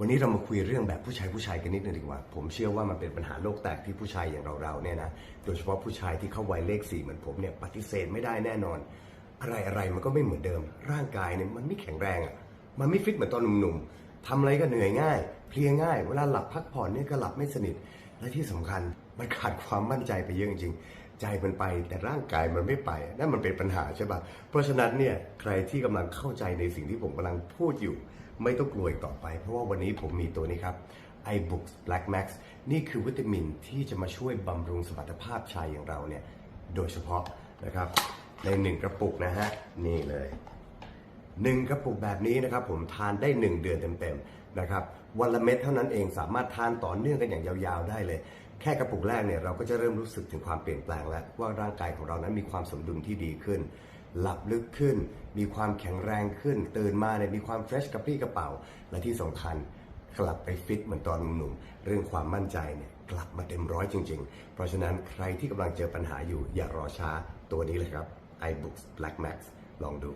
วันนี้เรามาคุยเรื่องแบบผู้ชายผู้ชายกันนิดนึงดีกว่า ผมเชื่อว่ามันเป็นปัญหาโลกแตกที่ผู้ชายอย่างเราเราเนี่ยนะ โดยเฉพาะผู้ชายที่เข้าวัยเลขสี่เหมือนผมเนี่ยปฏิเสธไม่ได้แน่นอน อะไรอะไรมันก็ไม่เหมือนเดิม ร่างกายเนี่ยมันไม่แข็งแรงอะ มันไม่ฟิตเหมือนตอนหนุ่มๆทำอะไรก็เหนื่อยง่าย เพลียง่าย เวลาหลับพักผ่อนเนี่ยก็หลับไม่สนิท และที่สำคัญมันขาดความมั่นใจไปเยอะจริงๆใจมันไปแต่ร่างกายมันไม่ไปนั่นมันเป็นปัญหาใช่ปะเพราะฉะนั้นเนี่ยใครที่กำลังเข้าใจในสิ่งที่ผมกำลังพูดอยู่ ไม่ต้องกลัวอีกต่อไป เพราะว่าวันนี้ผมมีตัวนี้ครับ iBooks Black Max นี่คือวิตามินที่จะมาช่วยบำรุงสมรรถภาพชายอย่างเราเนี่ยโดยเฉพาะนะครับในหนึ่งกระปุกนะฮะนี่เลย หนึ่งกระปุกแบบนี้นะครับผมทานได้ 1 เดือนเต็มๆนะครับวันละเม็ดเท่านั้นเองสามารถทานต่อเนื่องกันอย่างยาวๆได้เลย แค่กระปุกแรกเนี่ยเราก็จะเริ่มรู้สึกถึงความเปลี่ยนแปลงแล้ว ว่าร่างกายของเรานั้นมีความสมดุลที่ดีขึ้น หลับลึกขึ้น มีความแข็งแรงขึ้น ตื่นมาเนี่ยมีความเฟรชกระปรี้กระเป๋า และที่สำคัญกลับไปฟิตเหมือนตอนหนุ่มๆเรื่องความมั่นใจเนี่ยกลับมาเต็มร้อยจริง ๆ เพราะฉะนั้นใครที่กำลังเจอปัญหาอยู่อย่ารอช้าตัวนี้เลยครับ iBooks Black Max ลองดู